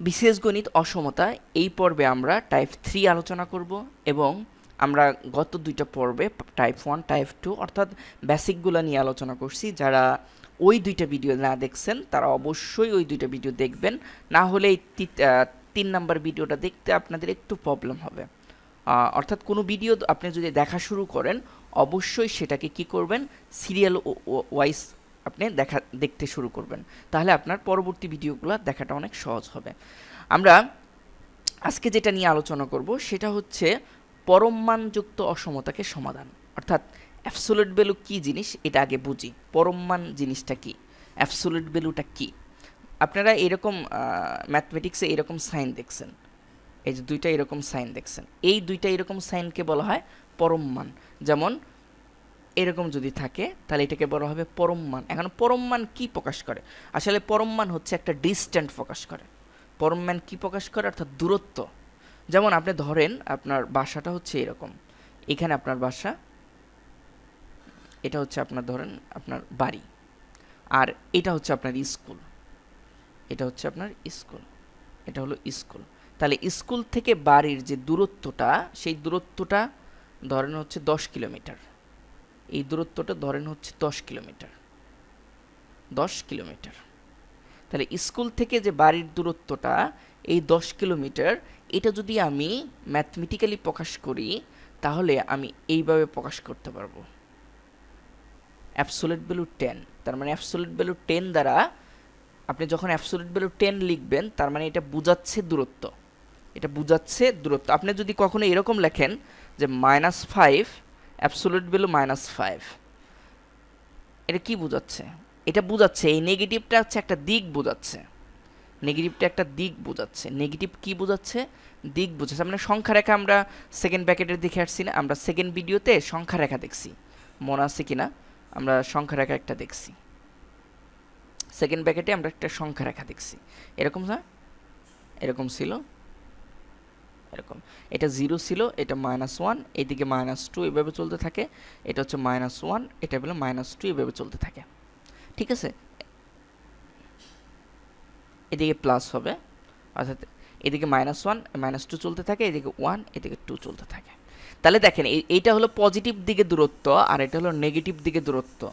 বিশেষ গণিত অসমতা, এই পর্বে আমরা টাইপ থ্রি আলোচনা করব এবং আমরা গত দুইটা পর্বে টাইপ ওয়ান টাইপ টু অর্থাৎ বেসিকগুলো নিয়ে আলোচনা করছি। যারা ওই দুইটা ভিডিও না দেখছেন, তারা অবশ্যই ওই দুইটা ভিডিও দেখবেন। না হলে এই তিন নাম্বার ভিডিওটা দেখতে আপনাদের একটু প্রবলেম হবে। অর্থাৎ কোনো ভিডিও আপনি যদি দেখা শুরু করেন, অবশ্যই সেটাকে কি করবেন? সিরিয়াল ওয়াইজ আপনি দেখা, দেখতে শুরু করবেন। তাহলে আপনার পরবর্তী ভিডিওগুলো দেখাটা অনেক সহজ হবে। আমরা আজকে যেটা নিয়ে আলোচনা করব, সেটা হচ্ছে পরমমানযুক্ত অসমতাকে সমাধান। অর্থাৎ অ্যাবসোলিউট ভ্যালু কী জিনিস, এটা আগে বুঝি। পরমমান জিনিসটা কি? অ্যাবসোলিউট ভ্যালুটা কি? আপনারা এরকম ম্যাথমেটিক্সে এরকম সাইন দেখছেন। এই যে দুইটা এরকম সাইন দেখছেন। এই দুইটা এরকম সাইনকে বলা হয় পরম মান যেমন এরকম যদি থাকে, তাহলে এটাকে বলা হবে পরম মান। এখন পরম মান কি প্রকাশ করে? আসলে পরম মান হচ্ছে একটা ডিস্ট্যান্ট প্রকাশ করে। পরম মান কি প্রকাশ করে? অর্থাৎ দূরত্ব। যেমন আপনি ধরেন, আপনার বাসাটা হচ্ছে এরকম। এখানে আপনার বাসা, এটা হচ্ছে আপনার ধরেন আপনার বাড়ি। আর এটা হচ্ছে আপনার স্কুল। এটা হচ্ছে আপনার স্কুল। এটা হলো স্কুল। তাহলে স্কুল থেকে বাড়ির যে দূরত্বটা, সেই দূরত্বটা ধরেন হচ্ছে দশ কিলোমিটার। এই দূরত্বটা ধরেন হচ্ছে দশ কিলোমিটার। দশ কিলোমিটার। তাহলে স্কুল থেকে যে বাড়ির দূরত্বটা, এই দশ কিলোমিটার, এটা যদি আমি ম্যাথমেটিক্যালি প্রকাশ করি, তাহলে আমি এইভাবে প্রকাশ করতে পারব। অ্যাবসোলেট ভ্যালু টেন তার মানে অ্যাবসোলেট ভ্যালু টেন দ্বারা আপনি যখন অ্যাবসোলিউট ভ্যালু টেন লিখবেন, তার মানে এটা বুঝাচ্ছে দূরত্ব। এটা বুঝাচ্ছে দূরত্ব। আপনি যদি কখনো এরকম লেখেন যে minus five absolute value minus five এটা কি বোঝাচ্ছে? এটা বোঝাচ্ছে, এই নেগেটিভটা হচ্ছে একটা দিক বোঝাচ্ছে। নেগেটিভটা একটা দিক বোঝাচ্ছে। নেগেটিভ কি বোঝাচ্ছে? দিক বোঝাচ্ছে। মানে সংখ্যা রেখা আমরা সেকেন্ড ব্যাকেটের দেখে আসছি না, আমরা সেকেন্ড ভিডিওতে সংখ্যা রেখা দেখছি। মনে আছে কিনা? আমরা সংখ্যা রেখা একটা দেখছি। সেকেন্ড ব্র্যাকেটে আমরা একটা সংখ্যা রেখা দেখছি। এরকম না এরকম ছিল? এরকম। এটা জিরো ছিল, এটা মাইনাস ওয়ান এইদিকে মাইনাস টু এভাবে চলতে থাকে, এটা হচ্ছে মাইনাস ওয়ান এটা হলো মাইনাস টু এভাবে চলতে থাকে। ঠিক আছে? এদিকে প্লাস হবে, অর্থাৎ এদিকে মাইনাস ওয়ান মাইনাস টু চলতে থাকে, এদিকে ওয়ান এদিকে টু চলতে থাকে। তাহলে দেখেন এই- এইটা হলো পজিটিভ দিকে দূরত্ব, আর এটা হলো নেগেটিভ দিকে দূরত্ব।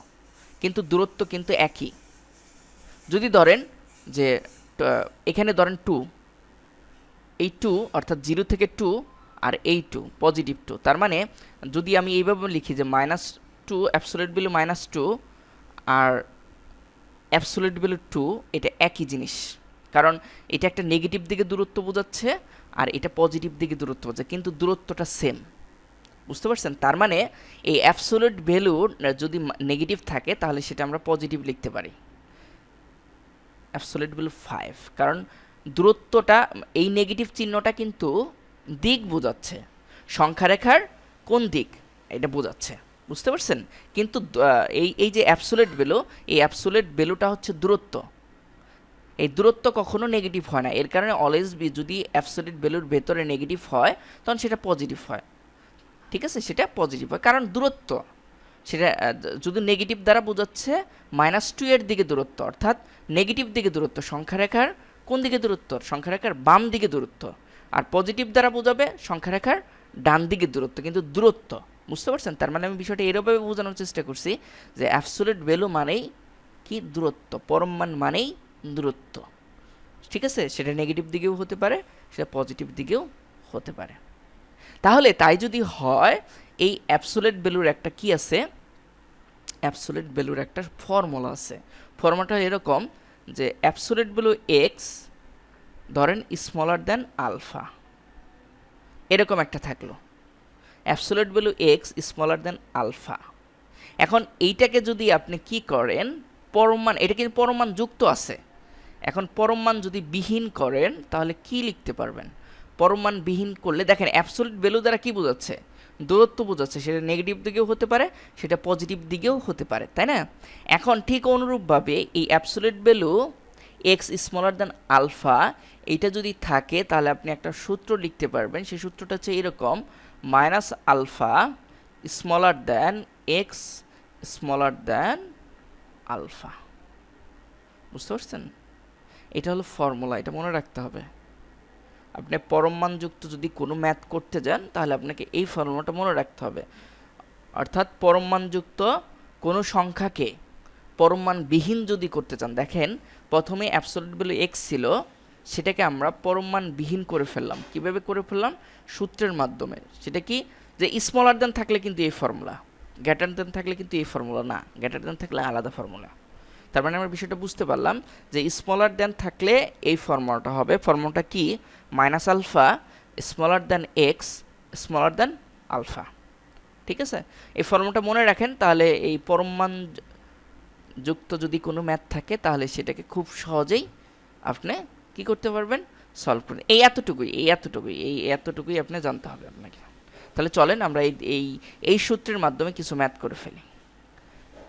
কিন্তু দূরত্ব কিন্তু একই। যদি ধরেন যে এখানে ধরেন টু এই টু অর্থাৎ জিরো থেকে টু আর এই টু পজিটিভ টু তার মানে যদি আমি এইভাবে লিখি যে minus two absolute value minus two আর অ্যাবসোলেট ভ্যালু টু এটা একই জিনিস। কারণ এটা একটা নেগেটিভ দিকে দূরত্ব বোঝাচ্ছে আর এটা পজিটিভ দিকে দূরত্ব বোঝাচ্ছে, কিন্তু দূরত্বটা সেম বুঝতে পারছেন? তার মানে এই অ্যাবসোলেট ভ্যালু যদি নেগেটিভ থাকে, তাহলে সেটা আমরা পজিটিভ লিখতে পারি। অ্যাবসোলিউট ভ্যালু ফাইভ কারণ দূরত্বটা, এই নেগেটিভ চিহ্নটা কিন্তু দিক বোঝাচ্ছে। সংখ্যা রেখার কোন দিক? এটা বোঝাচ্ছে। বুঝতে পারছেন? কিন্তু এই এই যে অ্যাবসোলেট ভ্যালু এই অ্যাবসোলেট ভ্যালুটা হচ্ছে দূরত্ব। এই দূরত্ব কখনো নেগেটিভ হয় না। এর কারণে অলওয়েজ বি যদি অ্যাবসোলিউট ভ্যালুর ভেতরে নেগেটিভ হয়, তখন সেটা পজিটিভ হয়। ঠিক আছে? সেটা পজিটিভ হয়। কারণ দূরত্ব, সেটা যদি নেগেটিভ দ্বারা বোঝাচ্ছে মাইনাস টু এর দিকে দূরত্ব, অর্থাৎ নেগেটিভ দিকে দূরত্ব সংখ্যা রেখার কোন দিকে দূরত্ব? সংখ্যা রেখার বাম দিকে দূরত্ব। আর পজিটিভ দ্বারা বোঝাবে সংখ্যা রেখার ডান দিকে দূরত্ব, কিন্তু দূরত্ব। বুঝতে পারছেন? তার মানে আমি বিষয়টা এরভাবে বোঝানোর চেষ্টা করছি যে অ্যাবসোলেট ভ্যালু মানেই কি দূরত্ব? পরম মান মানেই দূরত্ব। ঠিক আছে? সেটা নেগেটিভ দিকেও হতে পারে, সেটা পজিটিভ দিকেও হতে পারে। তাহলে তাই যদি হয়, এই অ্যাবসোলেট ভ্যালুর একটা কি আছে? অ্যাবসোলেট ভ্যালুর একটা ফর্মুলা আছে। ফর্মুলাটা এরকম যে অ্যাবসোলেট ভ্যালু এক্স ধরেন স্মলার দেন আলফা এরকম একটা থাকল। Absolute value x smaller than alpha এখন এইটাকে যদি আপনি কি করেন পরমান এটা কিন্তু পরমান যুক্ত আছে। এখন পরমান যদি বিহীন করেন, তাহলে কি লিখতে পারবেন? পরমান বিহীন করলে, দেখেন অ্যাবসোলিউট ভ্যালু দ্বারা কি বোঝাচ্ছে? দূরত্ব বোঝাচ্ছে, সেটা নেগেটিভ দিকেও হতে পারে, সেটা পজিটিভ দিকেও হতে পারে, তাই না? এখন ঠিক অনুরূপভাবে এই absolute value x smaller than alpha এইটা যদি থাকে, তাহলে আপনি একটা সূত্র লিখতে পারবেন, সেই সূত্রটা হচ্ছে এরকম minus alpha smaller than x smaller than alpha বুঝতে পারছেন? এটা হলো ফর্মুলা এটা মনে রাখতে হবে। আপনি পরমাণযুক্ত যদি কোনো ম্যাথ করতে যান, তাহলে আপনাকে এই ফর্মুলাটা মনে রাখতে হবে। অর্থাৎ পরমাণযুক্ত কোনো সংখ্যাকে পরমাণবিহীন যদি করতে চান, দেখেন প্রথমে অ্যাবসোলিউট ভ্যালু এক্স ছিল, সেটাকে আমরা পরমাণবিহীন করে ফেললাম। কীভাবে করে ফেললাম? সূত্রের মাধ্যমে। সেটা কি? যে স্মলার দেন থাকলে কিন্তু এই ফর্মুলা গ্যাটার দেন থাকলে কিন্তু এই ফর্মুলা না গ্যাটার দেন থাকলে আলাদা ফর্মুলা। তার মানে আমরা বিষয়টা বুঝতে পারলাম যে স্মলার দেন থাকলে এই ফর্মুলাটা হবে। ফর্মুলাটা কি? Minus alpha smaller than x smaller than alpha ঠিক আছে? এই ফর্মুলাটা মনে রাখেন, তাহলে এই পরমাণ যুক্ত যদি কোনো ম্যাথ থাকে, তাহলে সেটাকে খুব সহজেই আপনি কি করতে পারবেন? সলভ করবেন এই এতটুকুই এই এতটুকুই এই এতটুকুই আপনি জানতে হবে আপনাকে। তাহলে চলেন আমরা এই এই সূত্রের মাধ্যমে কিছু ম্যাথ করে ফেলি।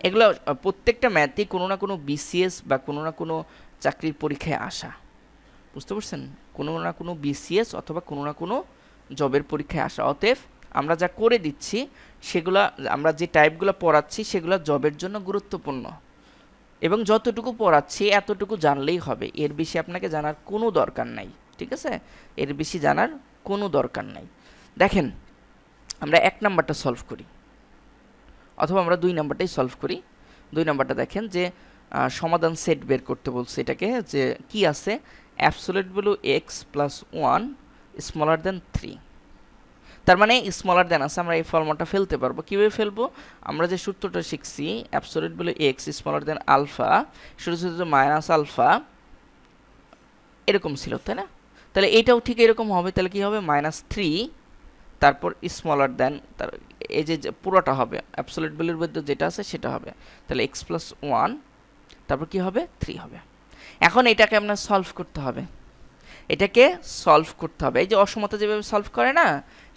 এগুলো প্রত্যেকটা ম্যাথই কোনো না কোনো বিসিএস বা কোনো না কোনো চাকরির পরীক্ষায় আসা। বুঝতে পারছেন? কোনো না কোনো বিসিএস অথবা কোনো না কোনো জবের পরীক্ষায় আসা। অতএব আমরা যা করে দিচ্ছি, সেগুলা, আমরা যে টাইপগুলো পড়াচ্ছি, সেগুলো জবের জন্য গুরুত্বপূর্ণ। এবং যতটুকু পড়াচ্ছি, এতটুকু জানলেই হবে। এর বেশি আপনাকে জানার কোনো দরকার নাই। ঠিক আছে? এর বেশি জানার কোনো দরকার নাই। দেখেন, আমরা এক নাম্বারটা সলভ করি। অথবা আমরা দুই নাম্বারটাই সলভ করি। দুই নাম্বারটা দেখেন যে সমাধান সেট বের করতে বলছে এটাকে যে, কি আছে? Absolute value x plus one smaller than three তার মানে স্মলার দেন আছে, আমরা এই ফর্মটা ফেলতে পারব। কীভাবে ফেলব? আমরা যে সূত্রটা শিখছি absolute value x smaller than alpha শুধু শুধু মাইনাস আলফা এরকম ছিল, তাই না? তাহলে এটাও ঠিক এরকম হবে, তাহলে কি হবে? মাইনাস থ্রি তারপর স্মলার দেন তার, এই যে পুরোটা হবে অ্যাবসোলিউট ভ্যালুর মধ্যে যেটা আছে সেটা হবে। তাহলে এক্স প্লাস ওয়ান তারপর কি হবে? থ্রি হবে। এখন এটাকে আপনার সলভ করতে হবে। এটাকে সলভ করতে হবে। এই যে অসমতা যেভাবে সলভ করে না,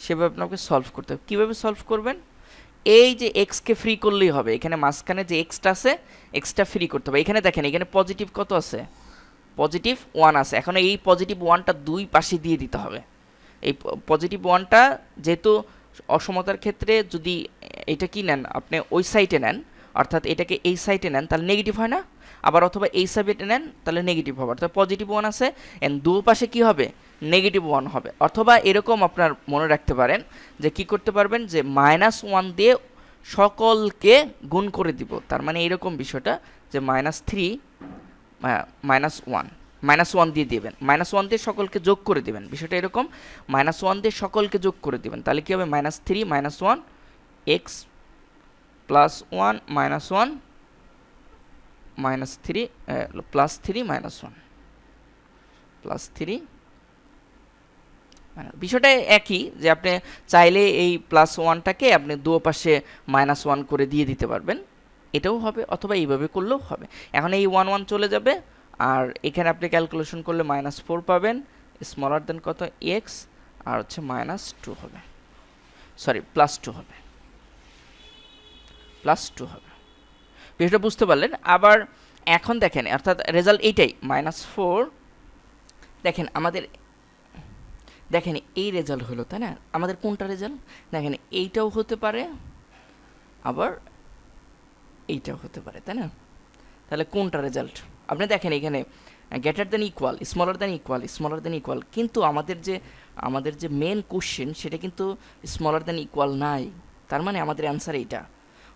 সেভাবে আপনাকে সলভ করতে হবে। কীভাবে সলভ করবেন? এই যে এক্সকে ফ্রি করলেই হবে। এখানে মাঝখানে যে এক্সটা আছে এক্সটা ফ্রি করতে হবে। এখানে দেখেন, এখানে পজিটিভ কত আছে? পজিটিভ ওয়ান আছে। এখন এই পজিটিভ ওয়ানটা দুই পাশে দিয়ে দিতে হবে। এই পজিটিভ ওয়ানটা যেহেতু অসমতার ক্ষেত্রে যদি এটা কি নেন, আপনি ওই সাইডে নেন, অর্থাৎ এটাকে এই সাইডে নেন, তাহলে নেগেটিভ হয় না। আবার অথবা এই সাইডে নেন, তাহলে নেগেটিভ হবে। অর্থাৎ পজিটিভ ওয়ান আছে এন্ড দু পাশে কি হবে? নেগেটিভ ওয়ান হবে। অথবা এরকম আপনার মনে রাখতে পারেন যে কি করতে পারবেন? যে মাইনাস ওয়ান দিয়ে সকলকে গুণ করে দিব। তার মানে এরকম বিষয়টা যে minus three minus one minus one দিয়ে দিবেন। মাইনাস ওয়ান দিয়ে সকলকে যোগ করে দিবেন। বিষয়টা এরকম মাইনাস ওয়ান দিয়ে সকলকে যোগ করে দিবেন। তাহলে কী হবে? Minus three minus one x plus one minus one minus three plus three minus one plus three বিষয়টা একই যে আপনি চাইলে এই প্লাস ওয়ানটাকে আপনি দু পাশে মাইনাস ওয়ান করে দিয়ে দিতে পারবেন। এটাও হবে অথবা এইভাবে করলেও হবে। এখন এই ওয়ান ওয়ান চলে যাবে। আর এখানে আপনি ক্যালকুলেশন করলে মাইনাস ফোর পাবেন স্মলার দেন কত? এক্স আর হচ্ছে মাইনাস টু হবে। সরি প্লাস টু হবে। প্লাস টু হবে। বিষয়টা বুঝতে পারলেন? আবার এখন দেখেন, অর্থাৎ রেজাল্ট এইটাই মাইনাস ফোর দেখেন, আমাদের, দেখেন, এই রেজাল্ট হলো, তাই না? আমাদের কোনটা রেজাল্ট দেখেন, এইটাও হতে পারে, আবার এইটাও হতে পারে, তাই না? তাহলে কোনটা রেজাল্ট আপনি দেখেন এখানে greater than equal smaller than equal smaller than equal কিন্তু আমাদের যে আমাদের যে মেন কোশ্চেন সেটা কিন্তু স্মলার দেন ইকুয়াল নাই। তার মানে আমাদের অ্যান্সার এইটা।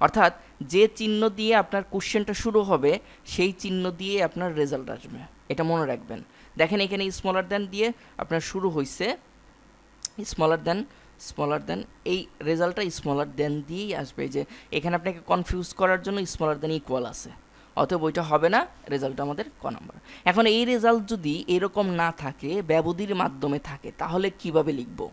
অর্থাৎ যে চিহ্ন দিয়ে আপনার কোশ্চেনটা শুরু হবে, সেই চিহ্ন দিয়ে আপনার রেজাল্ট আসবে। এটা মনে রাখবেন। দেখেন এখানে স্মলার দেন দিয়ে আপনার শুরু হয়েছে স্মলার দেন স্মলার দেন এই রেজাল্টটা স্মলার দেন দিয়েই আসবে। যে, এখানে আপনাকে কনফিউজ করার জন্য স্মলার দেন ইকুয়াল আছে। অতএব ওইটা হবে না রেজাল্ট আমাদের ক নাম্বার। এখন এই রেজাল্ট যদি এরকম না থাকে, ব্যবধির মাধ্যমে থাকে, তাহলে কীভাবে লিখব?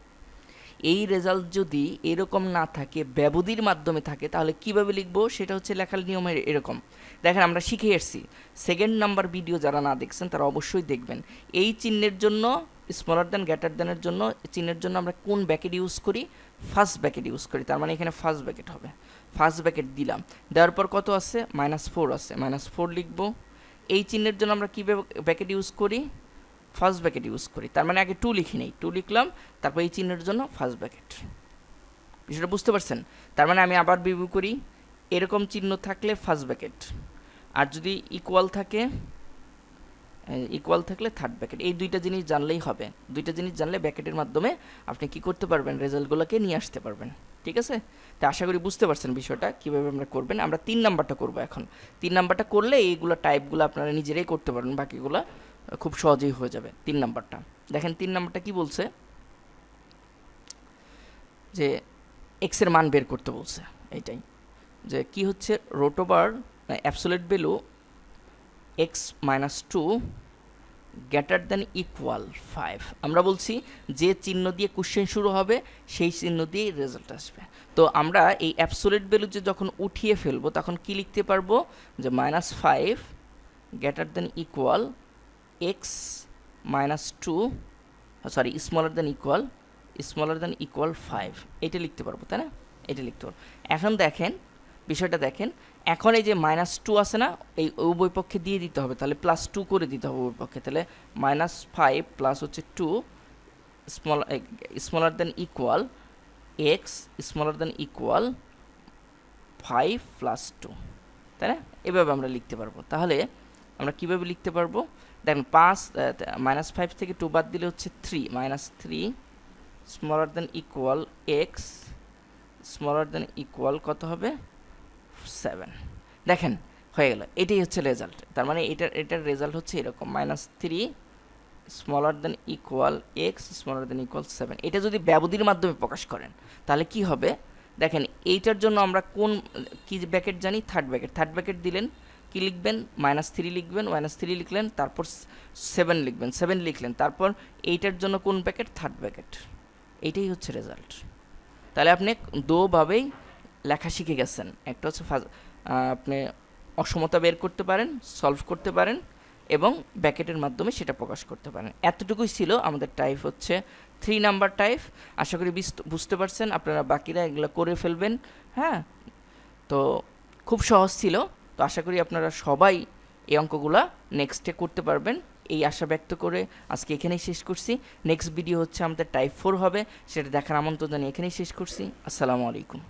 এই রেজাল্ট যদি এরকম না থাকে, ব্যবধির মাধ্যমে থাকে, তাহলে কীভাবে লিখব? সেটা হচ্ছে লেখার নিয়মের এরকম। দেখেন আমরা শিখে এসেছি। সেকেন্ড নাম্বার ভিডিও যারা না দেখছেন, তারা অবশ্যই দেখবেন। এই চিহ্নের জন্য স্মলার দেন গ্যাটার দেনের জন্য, চিহ্নের জন্য আমরা কোন ব্যাকেট ইউজ করি? ফার্স্ট ব্যাকেট ইউজ করি। তার মানে এখানে ফার্স্ট ব্যাকেট হবে। ফার্স্ট ব্যাকেট দিলাম। দেওয়ার পর কত আছে? মাইনাস ফোর আছে। মাইনাস ফোর লিখব। এই চিহ্নের জন্য আমরা কী ব্যাকেট ইউজ করি? ফার্স্ট ব্যাকেট ইউজ করি। তার মানে আগে টু লিখি নেই। টু লিখলাম, তারপর এই চিহ্নের জন্য ফার্স্ট ব্যাকেট বিষয়টা বুঝতে পারছেন? তার মানে আমি আবার রিভিউ করি। এরকম চিহ্ন থাকলে ফার্স্ট ব্যাকেট আর যদি ইকুয়াল থাকে ইকুয়াল থাকলে থার্ড ব্যাকেট এই দুইটা জিনিস জানলেই হবে। দুইটা জিনিস জানলে ব্যাকেটের মাধ্যমে আপনি কি করতে পারবেন? রেজাল্টগুলোকে নিয়ে আসতে পারবেন। ঠিক আছে? তো আশা করি বুঝতে পারছেন বিষয়টা, কীভাবে আমরা করবেন। আমরা তিন নাম্বারটা করব এখন। তিন নাম্বারটা করলে এইগুলো টাইপগুলো আপনারা নিজেরাই করতে পারবেন, বাকিগুলো খুব সহজেই হয়ে যাবে তিন নাম্বারটা। দেখেন তিন নাম্বারটা কি বলছে? যে এক্সের মান বের করতে বলছে, এইটাই। যে কি হচ্ছে? রোটোবার absolute value x minus two greater than equal five আমরা বলছি, যে চিহ্ন দিয়ে কোশ্চেন শুরু হবে, সেই চিহ্ন দিয়েই রেজাল্ট আসবে। তো আমরা এই অ্যাবসোলেট ভ্যালু যে যখন উঠিয়ে ফেলব, তখন কি লিখতে পারব? যে minus five greater than equal x minus two sorry smaller than equal smaller than equal five এটা লিখতে পারব, তাই না? এটা লিখতে পারব। এখন দেখেন, বিষয়টা দেখেন এখন এই যে মাইনাস টু আছে না, এই উভয় পক্ষে দিয়ে দিতে হবে, তাহলে প্লাস টু করে দিতে হবে উভয় পক্ষে, তাহলে মাইনাস ফাইভ প্লাস হচ্ছে two small smaller than equal x smaller than equal five plus two তাই না? এভাবে আমরা লিখতে পারব। তাহলে আমরা কীভাবে লিখতে পারব? দেখেন পাঁচ মাইনাস ফাইভ থেকে টু বাদ দিলে হচ্ছে three minus three smaller than equal x smaller than equal কত হবে? সেভেন দেখেন, হয়ে গেল। এটাই হচ্ছে রেজাল্ট তার মানে এটার এটার রেজাল্ট হচ্ছে এরকম minus three smaller than equal x smaller than equal seven এটা যদি ব্যবধির মাধ্যমে প্রকাশ করেন, তাহলে কি হবে? দেখেন, এইটার জন্য আমরা কোন, কি ব্যাকেট জানি? থার্ড ব্যাকেট থার্ড ব্যাকেট দিলেন, কি লিখবেন? মাইনাস থ্রি লিখবেন মাইনাস থ্রি লিখলেন, তারপর সেভেন লিখবেন। সেভেন লিখলেন, তারপর এইটার জন্য কোন ব্যাকেট থার্ড ব্যাকেট এইটাই হচ্ছে রেজাল্ট তাহলে আপনি দোভাবেই লেখা শিখে গেছেন। একটা হচ্ছে আপনি অসমতা বের করতে পারেন সলভ করতে পারেন এবং ব্যাকেটের মাধ্যমে সেটা প্রকাশ করতে পারেন। এতটুকুই ছিল আমাদের টাইপ হচ্ছে থ্রি নাম্বার টাইপ আশা করি বুঝতে পারছেন, আপনারা বাকিরা এগুলো করে ফেলবেন হ্যাঁ? তো খুব সহজ ছিল। তো আশা করি আপনারা সবাই এই অঙ্কগুলা নেক্সটে করতে পারবেন। এই আশা ব্যক্ত করে আজকে এখানেই শেষ করছি। নেক্সট ভিডিও হচ্ছে আমাদের টাইপ ফোর হবে। সেটা দেখার আমন্ত্রণ জানিয়ে এখানেই শেষ করছি। আসসালামু আলাইকুম।